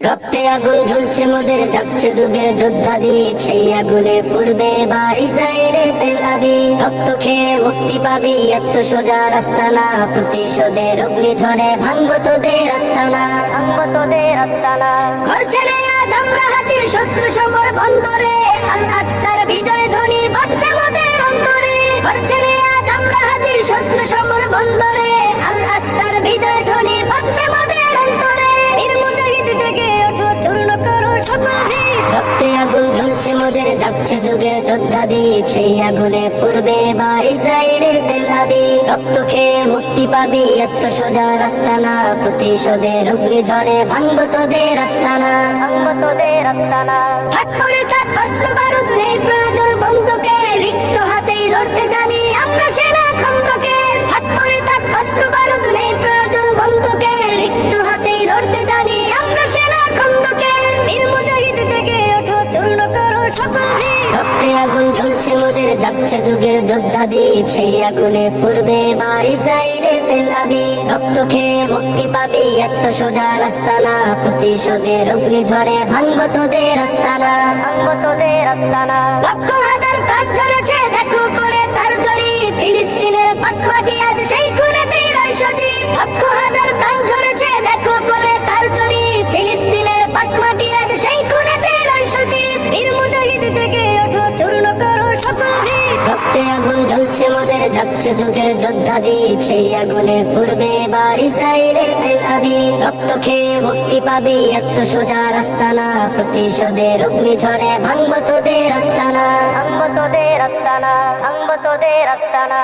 রক্তে আগুন ঝুলছে মোদের যাচ্ছে যুগের যোদ্ধা দ্বীপ সেই আগুনে পূর্বে এবার ইসরায়েলের তেল আবি। রক্ত খেয়ে মুক্তি পাবি এত সোজা রাস্তা না প্রতিশোধের অগ্নি ঝরে ভাঙব তোদের আস্তানা। ভাঙব তোদের আস্তানা। ঘর ছেড়ে আজ আমরা হাজির শত্রু সমর বন্দরে। রক্তে আগুন ঝুলছে, মোদের যাচ্ছে যুগে যোদ্ধা দ্বীপ। সেই আগুনে পূর্বে এবার ইসরায়েলের তেল আবি। রক্ত খেয়ে মুক্তি পাবি এত সোজা রাস্তা না প্রতিশোধের অগ্নি ঝড়ে ভাঙ্গ তোদের রাস্তা না ভাঙ্গ তোদের রাস্তা না থাক করে থাক, অস্ত্র বারুদ নেই, প্রয়োজন বন্ধুকে রক্তে আগুন ঝুলছে মোদের যাচ্ছে যুগের যোদ্ধা দ্বীপ। সেই আগুনে পূর্বে এবার ইসরায়েলের তেল আবি। রক্ত খেয়ে মুক্তি পাবি এত সোজা রাস্তা না প্রতিশোধের অগ্নি ঝড়ে ভাঙবো তোদের আস্তানা। ভাঙবো তোদের আস্তানা। লক্ষ হাজার প্রাণ ঝরেছে দেখো করে তার জরি ফিলিস্তিনের পাটমাটি রক্তে আগুন ঝুলছে মোদের যাচ্ছে যুগের যোদ্ধা দ্বীপ সেই আগুনে পূর্বে এবার ইসরায়েলের তেল আবি। রক্ত খেয়ে মুক্তি পাবি এত সোজা রাস্তা না প্রতিশোধের অগ্নি ঝড়ে ভাঙব তোদের আস্তানা। ভাঙব তোদের রাস্তানা ভাঙব তোদের আস্তানা।